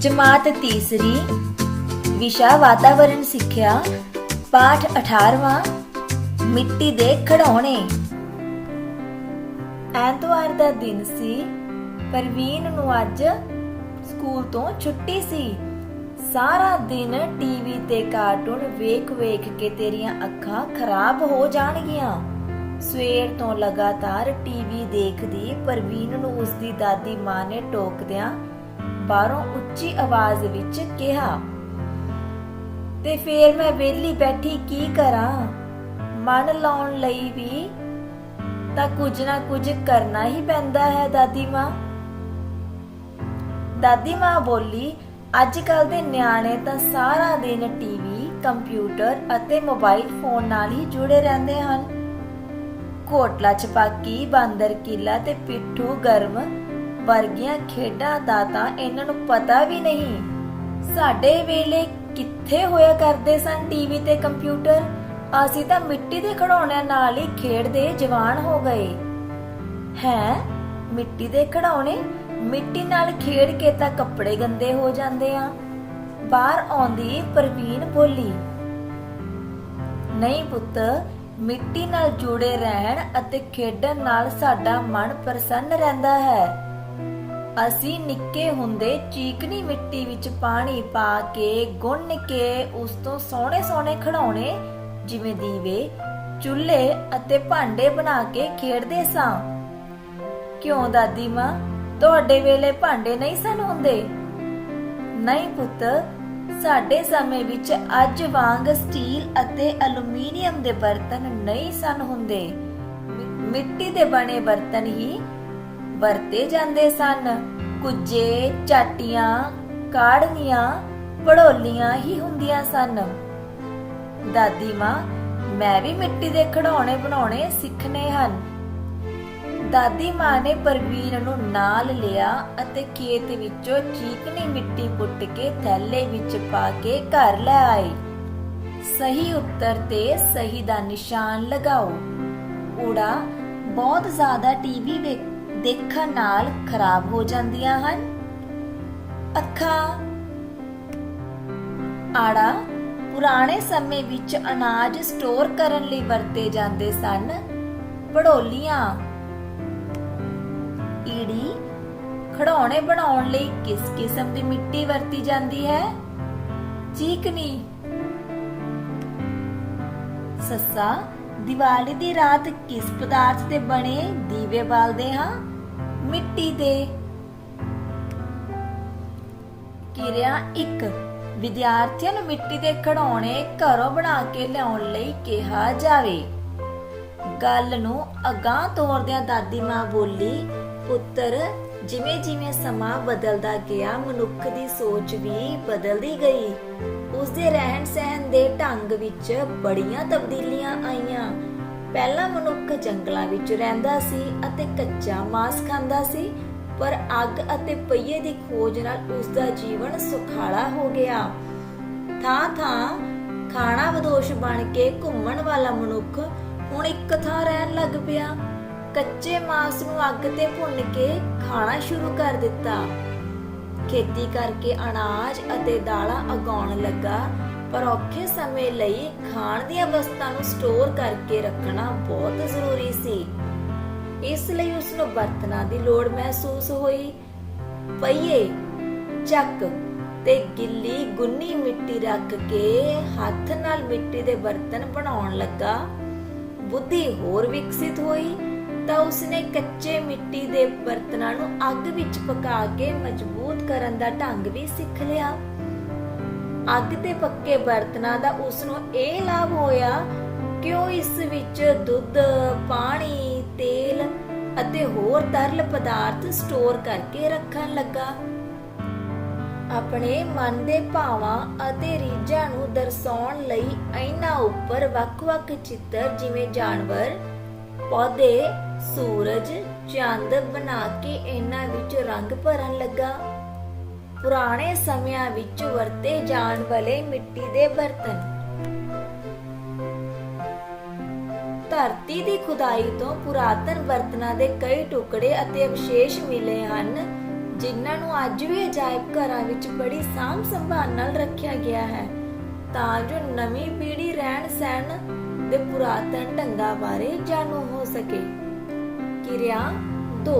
ਜਮਾਤ ਤੀਸਰੀ, ਵਿਸ਼ਾ ਵਾਤਾਵਰਣ ਸਿੱਖਿਆ, ਪਾਠ 18ਵਾਂ ਮਿੱਟੀ ਦੇ ਖਿਡੌਣੇ। ਐਤਵਾਰ ਦਾ ਦਿਨ ਸੀ ਪਰਵੀਨ ਨੂੰ ਅੱਜ ਸਕੂਲ ਤੋਂ ਛੁੱਟੀ ਸੀ। ਸਾਰਾ ਦਿਨ ਟੀਵੀ ਤੇ ਕਾਰਟੂਨ ਵੇਖ-ਵੇਖ ਕੇ ਤੇਰੀਆਂ ਅੱਖਾਂ ਖਰਾਬ ਹੋ ਜਾਣਗੀਆਂ। ਸਵੇਰ ਤੋਂ ਲਗਾਤਾਰ ਟੀਵੀ ਦੇਖਦੀ ਪ੍ਰਵੀਨ ਨੂੰ ਉਸਦੀ ਦਾਦੀ ਮਾਂ ਨੇ ਟੋਕਦਿਆਂ ਬਾਹਰੋਂ ਉੱਚੀ ਆਵਾਜ਼ ਵਿੱਚ ਕਿਹਾ, ਤੇ ਫੇਰ ਮੈਂ ਵਿਹਲੀ ਬੈਠੀ ਕੀ ਕਰਾਂ? ਮਨ ਲਾਉਣ ਲਈ ਵੀ ਤਾਂ ਕੁਝ ਨਾ ਕੁਝ ਕਰਨਾ ਹੀ ਪੈਂਦਾ ਹੈ, ਦਾਦੀ ਮਾਂ। ਦਾਦੀ ਮਾਂ ਬੋਲੀ ਅੱਜ ਕੱਲ ਦੇ ਨਿਆਣੇ ਤਾਂ ਸਾਰਾ ਦਿਨ ਟੀਵੀ, ਕੰਪਿਊਟਰ ਅਤੇ ਮੋਬਾਈਲ ਫੋਨ ਨਾਲ ਹੀ ਜੁੜੇ ਰਹਿੰਦੇ ਹਨ। ਕੋਟਲਾ ਚਪਾਕੀ, ਬਾਂਦਰ, ਕਿਲਾ ਤੇ ਪਿੱਠੂ, ਗਰਮ ਵਰਗੀਆਂ ਖੇਡਾਂ ਦਾ ਤਾਂ ਇਹਨਾਂ ਨੂੰ ਪਤਾ ਵੀ ਨਹੀਂ। ਸਾਡੇ ਵੇਲੇ ਕਿੱਥੇ ਹੋਇਆ ਕਰਦੇ ਸਨ ਟੀਵੀ ਤੇ ਕੰਪਿਊਟਰ? ਅਸੀਂ ਤਾਂ ਮਿੱਟੀ ਦੇ ਖਿਡੌਣਿਆਂ ਨਾਲ ਹੀ ਖੇਡਦੇ ਜਵਾਨ ਹੋ ਗਏ। ਹੈ? ਮਿੱਟੀ ਦੇ ਖਿਡੌਣੇ? ਮਿੱਟੀ ਨਾਲ ਖੇਡ ਕੇ ਤਾਂ ਕੱਪੜੇ ਗੰਦੇ ਹੋ ਜਾਂਦੇ ਆ। ਬਾਹਰ ਆਉਂਦੀ ਪ੍ਰਵੀਨ ਬੋਲੀ, ਨਹੀਂ ਪੁੱਤ, ਮਿੱਟੀ ਨਾਲ ਜੁੜੇ ਰਹਿਣ ਅਤੇ ਖੇਡਣ ਨਾਲ ਸਾਡਾ ਮਨ ਪ੍ਰਸੰਨ ਰਹਿੰਦਾ ਹੈ। ਅਸੀਂ ਨਿੱਕੇ ਹੁੰਦੇ ਚੀਕਣੀ ਮਿੱਟੀ ਵਿੱਚ ਪਾਣੀ ਪਾ ਕੇ ਗੁੰਨ ਕੇ ਉਸ ਤੋਂ ਸੋਹਣੇ ਸੋਹਣੇ ਖਿਡੌਣੇ, ਜਿਵੇਂ ਦੀਵੇ, ਚੁੱਲ੍ਹੇ ਅਤੇ ਭਾਂਡੇ ਬਣਾ ਕੇ ਖੇਡਦੇ ਸਾਂ। ਕਿਉਂ ਦਾਦੀ ਮਾਂ? ਤੁਹਾਡੇ ਵੇਲੇ ਭਾਂਡੇ ਨਹੀਂ ਸਨ ਹੁੰਦੇ? ਨਹੀਂ ਪੁੱਤ, ਸਾਡੇ ਸਮੇਂ ਵਿੱਚ ਅੱਜ ਵਾਂਗ ਸਟੀਲ ਅਤੇ ਐਲੂਮੀਨੀਅਮ ਦੇ ਬਰਤਨ ਨਹੀਂ ਸਨ ਹੁੰਦੇ। ਮਿੱਟੀ ਦੇ ਬਣੇ ਬਰਤਨ ਹੀ ਵਰਤੇ ਜਾਂਦੇ ਸਨ। ਕੁੱਜੇ, ਚਾਟੀਆਂ ਕਾੜਨੀਆਂ ਪੜੋਲੀਆਂ ਹੀ ਹੁੰਦੀਆਂ ਸਨ। ਦਾਦੀ ਮਾਂ, ਮੈਂ ਵੀ ਮਿੱਟੀ ਦੇ ਖਿਡੌਣੇ ਬਣਾਉਣੇ ਸਿੱਖਣੇ ਹਨ। ਦਾਦੀ ਮਾਂ ਨੇ ਪ੍ਰਵੀਨ ਨੂੰ ਨਾਲ ਲਿਆ ਅਤੇ ਖੇਤ ਵਿੱਚੋਂ ਚੀਕਣੀ ਮਿੱਟੀ ਪੁੱਟ ਕੇ ਥੈਲੇ ਵਿੱਚ ਪਾ ਕੇ ਘਰ ਲੈ ਆਏ। ਸਹੀ ਉੱਤਰ ਤੇ ਸਹੀ ਦਾ ਨਿਸ਼ਾਨ ਲਗਾਓ। ਊੜਾ, ਬਹੁਤ ਜ਼ਿਆਦਾ ਟੀਵੀ ਵੇਖ ਦੇਖਣ ਨਾਲ ਖਰਾਬ ਹੋ ਜਾਂਦੀਆਂ ਹਨ। ਅੱਖਾਂ ਆੜਾ ਪੁਰਾਣੇ ਸਮੇਂ ਵਿੱਚ ਅਨਾਜ ਸਟੋਰ ਕਰਨ ਲਈ ਵਰਤੇ ਜਾਂਦੇ ਸਨ। ਪੜੋਲੀਆਂ ਈੜੀ ਖਿਡੌਣੇ ਬਣਾਉਣ ਲਈ ਕਿਸ ਕਿਸਮ ਦੀ ਮਿੱਟੀ ਵਰਤੀ ਜਾਂਦੀ ਹੈ? ਚੀਕਣੀ, ਸੱਸਾ ਦੀਵਾਲੀ ਦੀ ਰਾਤ ਕਿਸ ਪਦਾਰਥ ਦੇ ਬਣੇ ਦੀਵੇ ਬਾਲਦੇ ਹਾਂ? ਮਿੱਟੀ ਦੇ। ਕਿਰਿਆ 1 ਵਿਦਿਆਰਥੀਆਂ ਨੂੰ ਮਿੱਟੀ ਦੇ ਖਿਡੌਣੇ ਘਰੋਂ ਬਣਾ ਕੇ ਲਿਆਉਣ ਲਈ ਕਿਹਾ ਜਾਵੇ। ਗੱਲ ਨੂੰ ਅਗਾਹ ਤੋਰਦਿਆਂ ਦਾਦੀ ਮਾਂ ਬੋਲੀ, ਪੁੱਤਰ ਜਿਵੇਂ ਜਿਵੇਂ ਸਮਾਂ ਬਦਲਦਾ ਗਿਆ, ਮਨੁੱਖ ਦੀ ਸੋਚ ਵੀ ਬਦਲਦੀ ਗਈ। ਉਸ ਦੇ ਰਹਿਣ ਸਹਿਣ ਦੇ ਢੰਗ ਵਿੱਚ ਬੜੀਆਂ ਤਬਦੀਲੀਆਂ ਆਈਆਂ। ਪਹਿਲਾ ਮਨੁੱਖ ਜੰਗਲਾਂ ਵਿੱਚ ਰਹਿੰਦਾ ਸੀ ਅਤੇ ਕੱਚਾ ਮਾंस ਖਾਂਦਾ ਸੀ, ਪਰ ਅੱਗ ਅਤੇ ਪਹੀਏ ਦੀ ਖੋਜ ਨਾਲ ਉਸ ਦਾ ਜੀਵਨ ਸੁਖਾਲਾ ਹੋ ਗਿਆ। ਥਾਂ ਥਾਂ ਖਾਣਾ ਵਿਦੋਸ਼ ਬਣ ਕੇ ਘੁੰਮਣ ਵਾਲਾ ਮਨੁੱਖ ਹੁਣ ਇੱਕ ਥਾਂ ਰਹਿਣ ਲੱਗ ਪਿਆ। ਕੱਚੇ ਮਾਸ ਨੂੰ ਅੱਗ ਤੇ ਭੁੰਨ ਕੇ ਖਾਣਾ ਸ਼ੁਰੂ ਕਰ ਦਿੱਤਾ। ਖੇਤੀ ਕਰਕੇ ਅਨਾਜ ਅਤੇ ਦਾਲਾਂ ਉਗਾਉਣ ਲੱਗਾ, ਪਰ ਔਖੇ ਸਮੇਂ ਲਈ ਖਾਣ ਦੀਆਂ ਵਸਤਾਂ ਨੂੰ ਸਟੋਰ ਕਰਕੇ ਰੱਖਣਾ ਬਹੁਤ ਜ਼ਰੂਰੀ ਸੀ। ਇਸ ਲਈ ਉਸ ਨੂੰ ਬਰਤਨਾਂ ਦੀ ਲੋੜ ਮਹਿਸੂਸ ਹੋਈ। ਪਈਏ ਚੱਕ ਤੇ ਗਿੱਲੀ ਗੁੰਨੀ ਮਿੱਟੀ ਰੱਖ ਕੇ ਹੱਥ ਨਾਲ ਮਿੱਟੀ ਦੇ ਬਰਤਨ ਬਣਾਉਣ ਲੱਗਾ। ਬੁੱਧੀ ਹੋਰ ਵਿਕਸਿਤ ਹੋਈ। ਤਾਂ ਉਸਨੇ ਕੱਚੇ ਮਿੱਟੀ ਦੇ ਬਰਤਨਾਂ ਨੂੰ ਅੱਗ ਵਿੱਚ ਪਕਾ ਕੇ ਮਜ਼ਬੂਤ ਕਰਨ ਦਾ ਢੰਗ ਵੀ ਸਿੱਖ ਲਿਆ। ਅੱਗ ਤੇ ਪੱਕੇ ਬਰਤਨਾਂ ਦਾ ਉਸ ਨੂੰ ਇਹ ਲਾਭ ਹੋਇਆ ਕਿ ਉਹ ਇਸ ਵਿੱਚ ਦੁੱਧ, ਪਾਣੀ, ਤੇਲ ਅਤੇ ਹੋਰ ਤਰਲ ਪਦਾਰਥ ਸਟੋਰ ਕਰਕੇ ਰੱਖਣ ਲੱਗਾ। ਆਪਣੇ ਮਨ ਦੇ ਭਾਵਾਂ ਅਤੇ ਰੀਝਾਂ ਨੂੰ ਦਰਸਾਉਣ ਲਈ ਇਹਨਾਂ ਉੱਪਰ ਵੱਖ-ਵੱਖ ਚਿੱਤਰ ਜਿਵੇਂ ਜਾਨਵਰ, ਪੌਦੇ, ਸੂਰਜ, ਚੰਦ ਬਣਾ ਕੇ ਇਹਨਾਂ ਵਿੱਚ ਰੰਗ ਭਰਨ ਲੱਗਾ। ਪੁਰਾਣੇ ਸਮਿਆਂ ਵਿੱਚ ਵਰਤੇ ਜਾਣ ਵਾਲੇ ਮਿੱਟੀ ਦੇ ਬਰਤਨ। ਧਰਤੀ ਦੀ ਖੁਦਾਈ ਤੋਂ ਪੁਰਾਤਨ ਬਰਤਨਾਂ ਦੇ ਕਈ ਟੁਕੜੇ ਅਤੇ ਅਵਸ਼ੇਸ਼ ਮਿਲੇ ਹਨ ਜਿਨ੍ਹਾਂ ਨੂੰ ਅੱਜ ਵੀ ਅਜਾਇਬ ਘਰਾਂ ਵਿੱਚ ਬੜੀ ਸਾਂਭ ਸੰਭਾਲ ਨਾਲ ਰੱਖਿਆ ਗਿਆ ਹੈ। ਤਾਂ ਜੋ ਨਵੀਂ ਪੀੜ੍ਹੀ ਰਹਿਣ ਸਹਿਣ ਦੇ ਪੁਰਾਤਨ ਢੰਗਾਂ ਬਾਰੇ ਜਾਣੂ ਹੋ ਸਕੇ। ਕਿਰਿਆ 2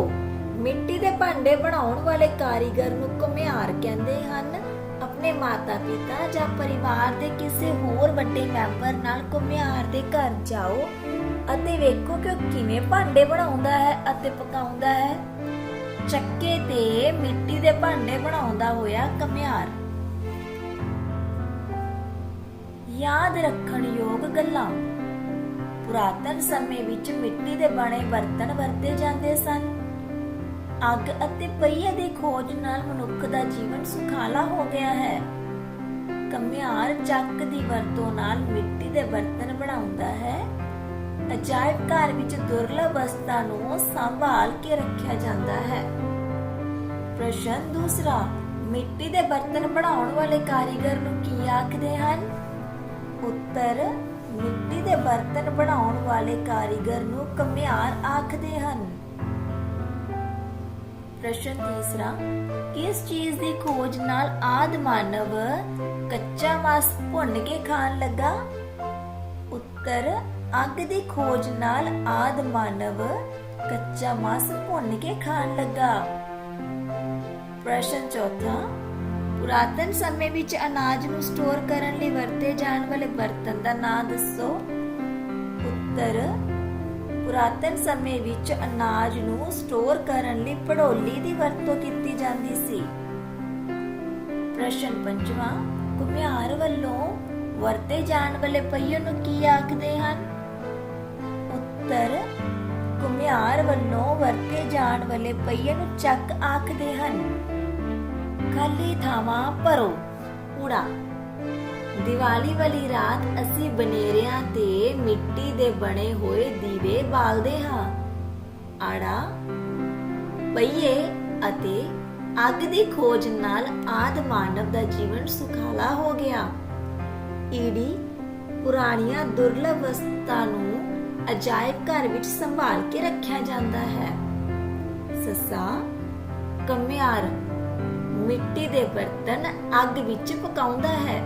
ਮਿੱਟੀ ਦੇ ਭਾਂਡੇ ਬਣਾਉਣ ਵਾਲੇ ਕਾਰੀਗਰ ਨੂੰ ਘੁਮਿਆਰ ਕਹਿੰਦੇ ਹਨ, ਆਪਣੇ ਮਾਤਾ-ਪਿਤਾ ਜਾਂ ਪਰਿਵਾਰ ਦੇ ਕਿਸੇ ਹੋਰ ਵੱਡੇ ਮੈਂਬਰ ਨਾਲ ਘੁਮਿਆਰ ਦੇ ਘਰ ਜਾਓ ਅਤੇ ਵੇਖੋ ਕਿ ਉਹ ਕਿਵੇਂ ਭਾਂਡੇ ਬਣਾਉਂਦਾ ਹੈ ਅਤੇ ਪਕਾਉਂਦਾ ਹੈ। ਚੱਕੇ ਤੇ ਮਿੱਟੀ ਦੇ ਭਾਂਡੇ ਬਣਾਉਂਦਾ ਹੋਇਆ ਘੁਮਿਆਰ। ਯਾਦ ਰੱਖਣ ਯੋਗ ਗੱਲਾਂ। ਪੁਰਾਤਨ ਸਮੇਂ ਵਿੱਚ ਮਿੱਟੀ ਦੇ ਬਣੇ ਬਰਤਨ ਵਰਤੇ ਜਾਂਦੇ ਸਨ। ਅੱਗ ਅਤੇ ਪਹੀਏ ਦੀ ਖੋਜ ਨਾਲ ਮਨੁੱਖ ਦਾ ਜੀਵਨ ਸੁਖਾਲਾ ਹੋ ਗਿਆ ਹੈ। ਕਮਿਆਰ ਚੱਕ ਦੀ ਵਰਤੋਂ ਨਾਲ ਮਿੱਟੀ ਦੇ ਬਰਤਨ ਬਣਾਉਂਦਾ ਹੈ। ਅਜਾਇਬ ਘਰ ਵਿੱਚ ਦੁਰਲਭ ਵਸਤਾਂ ਨੂੰ ਸੰਭਾਲ ਕੇ ਰੱਖਿਆ ਜਾਂਦਾ ਹੈ। ਪ੍ਰਸ਼ਨ ਦੂਸਰਾ, ਮਿੱਟੀ ਦੇ ਬਰਤਨ ਬਣਾਉਣ ਵਾਲੇ ਕਾਰੀਗਰ ਨੂੰ ਕੀ ਆਖਦੇ ਹਨ? ਉੱਤਰ ਮਿੱਟੀ ਦੇ ਬਰਤਨ ਬਣਾਉਣ ਵਾਲੇ ਕਾਰੀਗਰ ਨੂੰ ਕਮਿਆਰ ਆਖਦੇ ਹਨ। ਪ੍ਰਸ਼ਨ ਤੀਸਰਾ, ਕਿਸ ਚੀਜ਼ ਦੀ ਖੋਜ ਨਾਲ ਆਦ ਮਾਨਵ ਕੱਚਾ ਮਾਸ ਭੁੰਨ ਕੇ ਖਾਣ ਲੱਗਾ? ਉੱਤਰ, ਅੱਗ ਦੀ ਖੋਜ ਨਾਲ ਆਦ ਮਾਨਵ ਕੱਚਾ ਮਾਸ ਭੁੰਨ ਕੇ ਖਾਣ ਲੱਗਾ। ਪ੍ਰਸ਼ਨ ਚੌਥਾ ਪੁਰਾਤਨ ਸਮੇਂ ਵਿੱਚ ਅਨਾਜ ਨੂੰ ਸਟੋਰ ਕਰਨ ਲਈ ਵਰਤੇ ਜਾਣ ਵਾਲੇ ਬਰਤਨ ਦਾ ਨਾਮ ਦੱਸੋ। ਉੱਤਰ, ਪੁਰਾਤਨ ਸਮੇਂ ਵਿੱਚ ਅਨਾਜ ਨੂੰ ਸਟੋਰ ਕਰਨ ਲਈ ਪੜੋਲੀ ਦੀ ਵਰਤੋਂ ਕੀਤੀ ਜਾਂਦੀ ਸੀ। ਪ੍ਰਸ਼ਨ ਪੰਜਵਾਂ, ਘੁਮਿਆਰ ਵੱਲੋਂ ਵਰਤੇ ਜਾਣ ਵਾਲੇ ਪਹੀਏ ਨੂੰ ਕੀ ਆਖਦੇ ਹਨ? ਉੱਤਰ, ਘੁਮਿਆਰ ਵੱਲੋਂ ਵਰਤੇ ਜਾਣ ਵਾਲੇ ਪਹੀਏ ਨੂੰ ਚੱਕ ਆਖਦੇ ਹਨ। ਖਾਲੀ ਥਾਵਾਂ ਭਰੋ। ਕੂੜਾ ਦੀਵਾਲੀ ਵਾਲੀ ਰਾਤ ਅਸੀਂ ਬਨੇਰਿਆਂ ਤੇ ਮਿੱਟੀ ਦੇ ਬਣੇ ਹੋਏ ਦੀਵੇ ਬਾਲਦੇ ਹਾਂ। ਆੜਾ। ਪਈਏ ਅਤੇ ਅੱਗ ਦੀ ਖੋਜ ਨਾਲ ਆਦ ਮਾਨਵ ਦਾ ਜੀਵਨ ਸੁਖਾਲਾ ਹੋ ਗਿਆ। ਈੜੀ ਪੁਰਾਣੀਆਂ ਦੁਰਲਭ ਵਸਤਾਂ ਨੂੰ ਅਜਾਇਬ ਘਰ ਵਿੱਚ ਸੰਭਾਲ ਕੇ ਰੱਖਿਆ ਜਾਂਦਾ ਹੈ। ਸੱਸਾ, ਕਮਿਆਰ। ਮਿੱਟੀ ਦੇ ਬਰਤਨ ਅੱਗ ਵਿੱਚ ਪਕਾਉਂਦਾ ਹੈ।